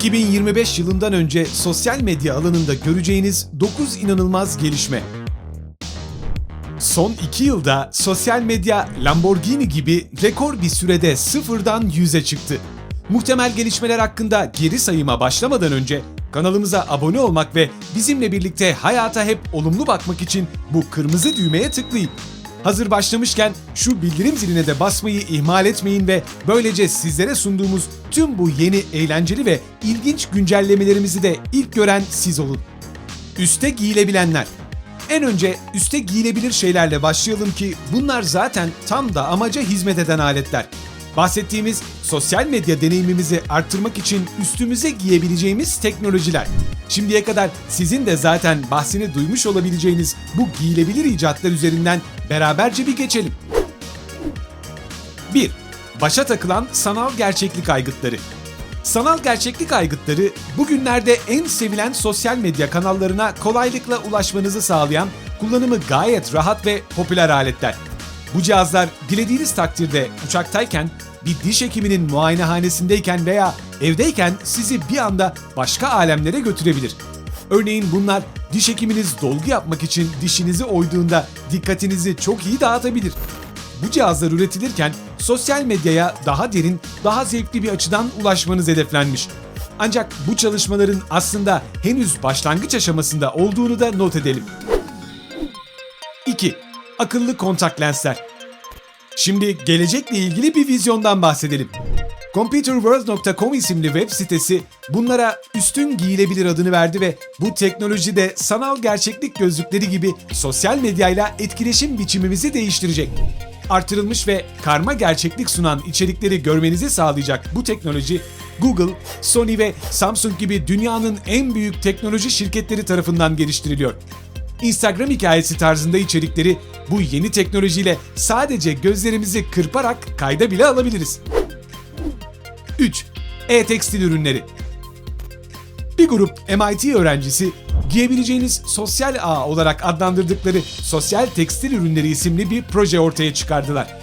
2025 yılından önce sosyal medya alanında göreceğiniz 9 inanılmaz gelişme. Son 2 yılda sosyal medya Lamborghini gibi rekor bir sürede sıfırdan 100'e çıktı. Muhtemel gelişmeler hakkında geri sayıma başlamadan önce kanalımıza abone olmak ve bizimle birlikte hayata hep olumlu bakmak için bu kırmızı düğmeye tıklayın. Hazır başlamışken şu bildirim ziline de basmayı ihmal etmeyin ve böylece sizlere sunduğumuz tüm bu yeni eğlenceli ve ilginç güncellemelerimizi de ilk gören siz olun. Üste giyilebilenler. En önce üste giyilebilir şeylerle başlayalım ki bunlar zaten tam da amaca hizmet eden aletler. Bahsettiğimiz sosyal medya deneyimimizi arttırmak için üstümüze giyebileceğimiz teknolojiler. Şimdiye kadar sizin de zaten bahsini duymuş olabileceğiniz bu giyilebilir icatlar üzerinden beraberce bir geçelim. 1. Başa takılan sanal gerçeklik aygıtları. Sanal gerçeklik aygıtları bugünlerde en sevilen sosyal medya kanallarına kolaylıkla ulaşmanızı sağlayan kullanımı gayet rahat ve popüler aletler. Bu cihazlar dilediğiniz takdirde uçaktayken, bir diş hekiminin muayenehanesindeyken veya evdeyken sizi bir anda başka alemlere götürebilir. Örneğin bunlar diş hekiminiz dolgu yapmak için dişinizi oyduğunda dikkatinizi çok iyi dağıtabilir. Bu cihazlar üretilirken sosyal medyaya daha derin, daha zevkli bir açıdan ulaşmanız hedeflenmiş. Ancak bu çalışmaların aslında henüz başlangıç aşamasında olduğunu da not edelim. 2. Akıllı kontak lensler. Şimdi gelecekle ilgili bir vizyondan bahsedelim. Computerworld.com isimli web sitesi bunlara üstün giyilebilir adını verdi ve bu teknoloji de sanal gerçeklik gözlükleri gibi sosyal medyayla etkileşim biçimimizi değiştirecek. Artırılmış ve karma gerçeklik sunan içerikleri görmenizi sağlayacak bu teknoloji Google, Sony ve Samsung gibi dünyanın en büyük teknoloji şirketleri tarafından geliştiriliyor. Instagram hikayesi tarzında içerikleri bu yeni teknolojiyle sadece gözlerimizi kırparak kayda bile alabiliriz. 3. E-tekstil ürünleri. Bir grup MIT öğrencisi giyebileceğiniz sosyal ağ olarak adlandırdıkları sosyal tekstil ürünleri isimli bir proje ortaya çıkardılar.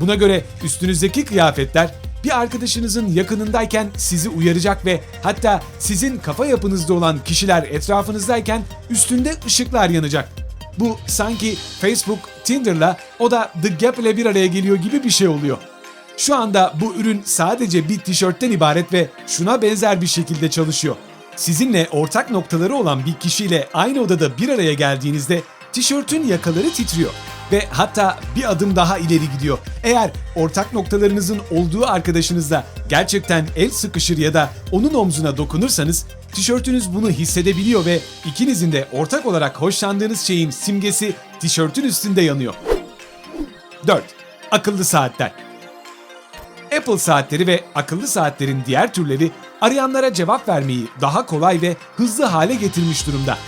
Buna göre üstünüzdeki kıyafetler bir arkadaşınızın yakınındayken sizi uyaracak ve hatta sizin kafa yapınızda olan kişiler etrafınızdayken üstünde ışıklar yanacak. Bu sanki Facebook, Tinder'la o da The Gap ile bir araya geliyor gibi bir şey oluyor. Şu anda bu ürün sadece bir tişörtten ibaret ve şuna benzer bir şekilde çalışıyor. Sizinle ortak noktaları olan bir kişiyle aynı odada bir araya geldiğinizde tişörtün yakaları titriyor ve hatta bir adım daha ileri gidiyor. Eğer ortak noktalarınızın olduğu arkadaşınızla gerçekten el sıkışır ya da onun omzuna dokunursanız tişörtünüz bunu hissedebiliyor ve ikinizin de ortak olarak hoşlandığınız şeyin simgesi tişörtün üstünde yanıyor. 4. Akıllı saatler. Apple saatleri ve akıllı saatlerin diğer türleri arayanlara cevap vermeyi daha kolay ve hızlı hale getirmiş durumda.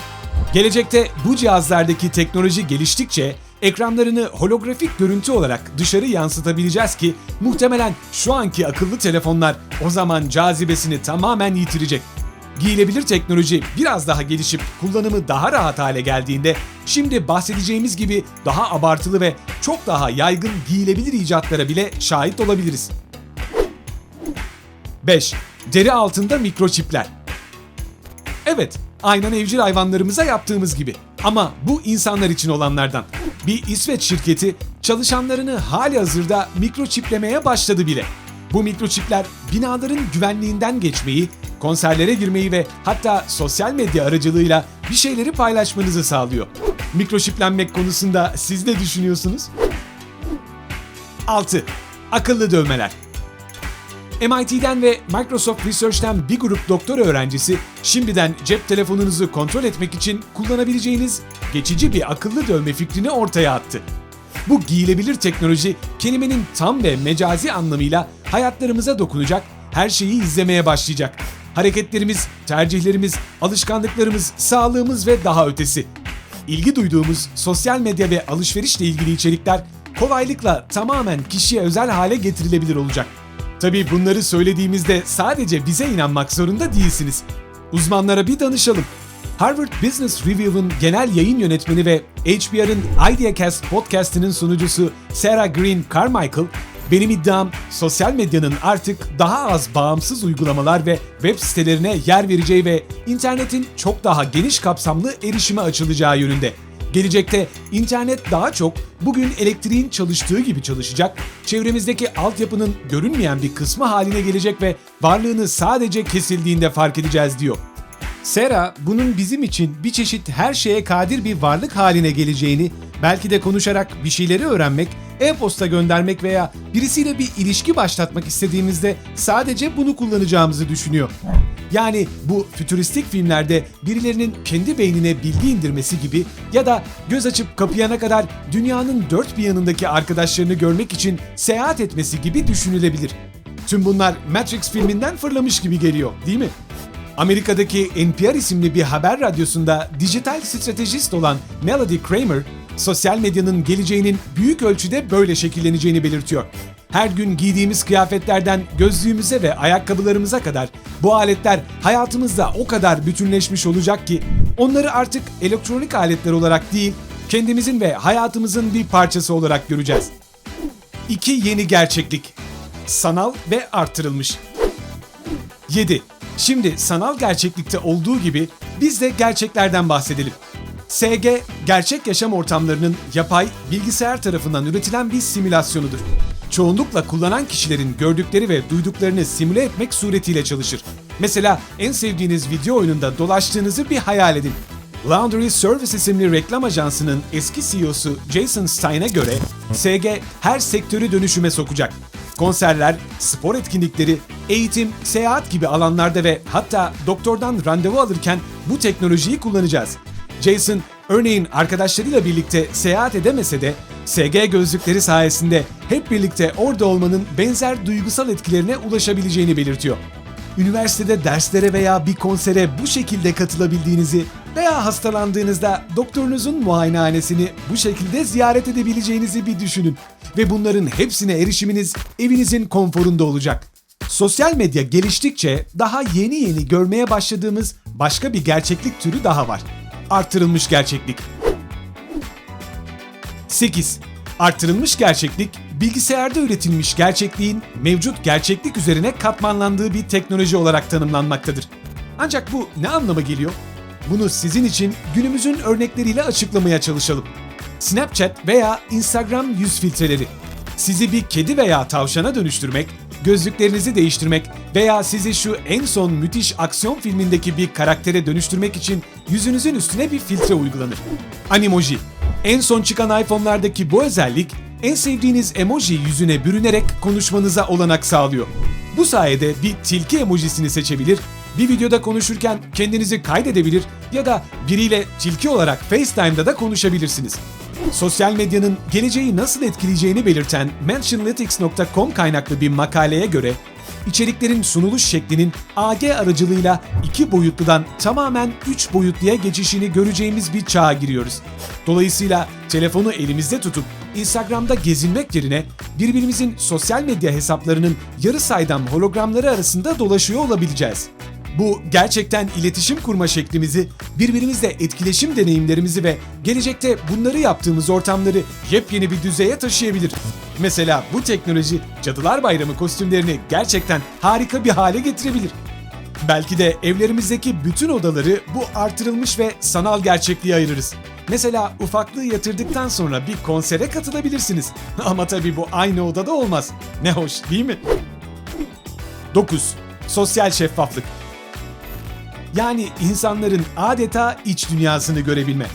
Gelecekte bu cihazlardaki teknoloji geliştikçe ekranlarını holografik görüntü olarak dışarı yansıtabileceğiz ki muhtemelen şu anki akıllı telefonlar o zaman cazibesini tamamen yitirecek. Giyilebilir teknoloji biraz daha gelişip kullanımı daha rahat hale geldiğinde şimdi bahsedeceğimiz gibi daha abartılı ve çok daha yaygın giyilebilir icatlara bile şahit olabiliriz. 5. Deri altında mikroçipler. Evet, aynen evcil hayvanlarımıza yaptığımız gibi. Ama bu insanlar için olanlardan. Bir İsveç şirketi çalışanlarını hali hazırda mikroçiplemeye başladı bile. Bu mikroçipler binaların güvenliğinden geçmeyi, konserlere girmeyi ve hatta sosyal medya aracılığıyla bir şeyleri paylaşmanızı sağlıyor. Mikroçiplenmek konusunda siz ne düşünüyorsunuz? 6. Akıllı dövmeler. MIT'den ve Microsoft Research'ten bir grup doktor öğrencisi şimdiden cep telefonunuzu kontrol etmek için kullanabileceğiniz geçici bir akıllı dövme fikrini ortaya attı. Bu giyilebilir teknoloji kelimenin tam ve mecazi anlamıyla hayatlarımıza dokunacak, her şeyi izlemeye başlayacak. Hareketlerimiz, tercihlerimiz, alışkanlıklarımız, sağlığımız ve daha ötesi. İlgi duyduğumuz sosyal medya ve alışverişle ilgili içerikler kolaylıkla tamamen kişiye özel hale getirilebilir olacak. Tabii bunları söylediğimizde sadece bize inanmak zorunda değilsiniz. Uzmanlara bir danışalım. Harvard Business Review'un genel yayın yönetmeni ve HBR'ın IdeaCast podcast'inin sunucusu Sarah Green Carmichael, Benim iddiam sosyal medyanın artık daha az bağımsız uygulamalar ve web sitelerine yer vereceği ve internetin çok daha geniş kapsamlı erişime açılacağı yönünde. Gelecekte internet daha çok bugün elektriğin çalıştığı gibi çalışacak, çevremizdeki altyapının görünmeyen bir kısmı haline gelecek ve varlığını sadece kesildiğinde fark edeceğiz diyor. Sera bunun bizim için bir çeşit her şeye kadir bir varlık haline geleceğini, belki de konuşarak bir şeyleri öğrenmek, e-posta göndermek veya birisiyle bir ilişki başlatmak istediğimizde sadece bunu kullanacağımızı düşünüyor. Yani bu fütüristik filmlerde birilerinin kendi beynine bilgi indirmesi gibi ya da göz açıp kapayana kadar dünyanın dört bir yanındaki arkadaşlarını görmek için seyahat etmesi gibi düşünülebilir. Tüm bunlar Matrix filminden fırlamış gibi geliyor, değil mi? Amerika'daki NPR isimli bir haber radyosunda dijital stratejist olan Melody Kramer, sosyal medyanın geleceğinin büyük ölçüde böyle şekilleneceğini belirtiyor. Her gün giydiğimiz kıyafetlerden gözlüğümüze ve ayakkabılarımıza kadar bu aletler hayatımızda o kadar bütünleşmiş olacak ki onları artık elektronik aletler olarak değil, kendimizin ve hayatımızın bir parçası olarak göreceğiz. İki yeni gerçeklik. Sanal ve artırılmış. 7. Şimdi sanal gerçeklikte olduğu gibi biz de gerçeklerden bahsedelim. SG, gerçek yaşam ortamlarının yapay, bilgisayar tarafından üretilen bir simülasyonudur. Çoğunlukla kullanan kişilerin gördükleri ve duyduklarını simüle etmek suretiyle çalışır. Mesela en sevdiğiniz video oyununda dolaştığınızı bir hayal edin. Laundry Service isimli reklam ajansının eski CEO'su Jason Stein'e göre SG her sektörü dönüşüme sokacak. Konserler, spor etkinlikleri, eğitim, seyahat gibi alanlarda ve hatta doktordan randevu alırken bu teknolojiyi kullanacağız. Jason, örneğin arkadaşlarıyla birlikte seyahat edemese de SG gözlükleri sayesinde hep birlikte orada olmanın benzer duygusal etkilerine ulaşabileceğini belirtiyor. Üniversitede derslere veya bir konsere bu şekilde katılabildiğinizi veya hastalandığınızda doktorunuzun muayenehanesini bu şekilde ziyaret edebileceğinizi bir düşünün. Ve bunların hepsine erişiminiz evinizin konforunda olacak. Sosyal medya geliştikçe daha yeni yeni görmeye başladığımız başka bir gerçeklik türü daha var. Artırılmış gerçeklik. 8. Artırılmış gerçeklik, bilgisayarda üretilmiş gerçekliğin mevcut gerçeklik üzerine katmanlandığı bir teknoloji olarak tanımlanmaktadır. Ancak bu ne anlama geliyor? Bunu sizin için günümüzün örnekleriyle açıklamaya çalışalım. Snapchat veya Instagram yüz filtreleri. Sizi bir kedi veya tavşana dönüştürmek, gözlüklerinizi değiştirmek veya sizi şu en son müthiş aksiyon filmindeki bir karaktere dönüştürmek için yüzünüzün üstüne bir filtre uygulanır. Animoji. En son çıkan iPhone'lardaki bu özellik en sevdiğiniz emoji yüzüne bürünerek konuşmanıza olanak sağlıyor. Bu sayede bir tilki emojisini seçebilir, bir videoda konuşurken kendinizi kaydedebilir ya da biriyle tilki olarak FaceTime'da da konuşabilirsiniz. Sosyal medyanın geleceği nasıl etkileyeceğini belirten Mentionlytics.com kaynaklı bir makaleye göre içeriklerin sunuluş şeklinin AG aracılığıyla iki boyutludan tamamen üç boyutluya geçişini göreceğimiz bir çağa giriyoruz. Dolayısıyla telefonu elimizde tutup Instagram'da gezinmek yerine birbirimizin sosyal medya hesaplarının yarı saydam hologramları arasında dolaşıyor olabileceğiz. Bu gerçekten iletişim kurma şeklimizi, birbirimizle etkileşim deneyimlerimizi ve gelecekte bunları yaptığımız ortamları yepyeni bir düzeye taşıyabilir. Mesela bu teknoloji Cadılar Bayramı kostümlerini gerçekten harika bir hale getirebilir. Belki de evlerimizdeki bütün odaları bu artırılmış ve sanal gerçekliğe ayırırız. Mesela ufaklığı yatırdıktan sonra bir konsere katılabilirsiniz. Ama tabii bu aynı odada olmaz. Ne hoş değil mi? 9. Sosyal şeffaflık. Yani insanların adeta iç dünyasını görebilme.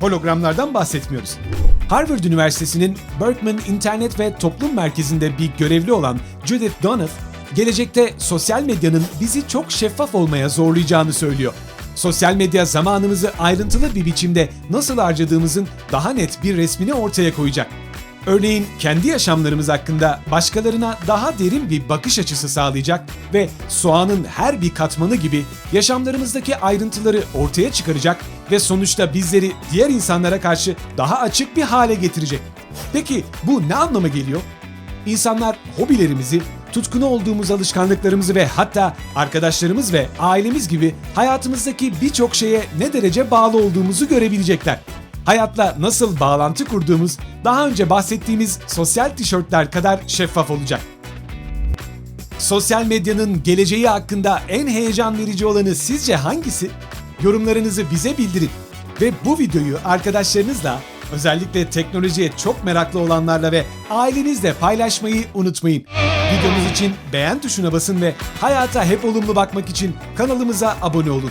Hologramlardan bahsetmiyoruz. Harvard Üniversitesi'nin Berkman İnternet ve Toplum Merkezi'nde bir görevli olan Judith Donath, gelecekte sosyal medyanın bizi çok şeffaf olmaya zorlayacağını söylüyor. Sosyal medya zamanımızı ayrıntılı bir biçimde nasıl harcadığımızın daha net bir resmini ortaya koyacak. Örneğin kendi yaşamlarımız hakkında başkalarına daha derin bir bakış açısı sağlayacak ve soğanın her bir katmanı gibi yaşamlarımızdaki ayrıntıları ortaya çıkaracak ve sonuçta bizleri diğer insanlara karşı daha açık bir hale getirecek. Peki bu ne anlama geliyor? İnsanlar hobilerimizi, tutkunu olduğumuz alışkanlıklarımızı ve hatta arkadaşlarımız ve ailemiz gibi hayatımızdaki birçok şeye ne derece bağlı olduğumuzu görebilecekler. Hayatla nasıl bağlantı kurduğumuz daha önce bahsettiğimiz sosyal tişörtler kadar şeffaf olacak. Sosyal medyanın geleceği hakkında en heyecan verici olanı sizce hangisi? Yorumlarınızı bize bildirin ve bu videoyu arkadaşlarınızla, özellikle teknolojiye çok meraklı olanlarla ve ailenizle paylaşmayı unutmayın. Videomuz için beğen tuşuna basın ve hayata hep olumlu bakmak için kanalımıza abone olun.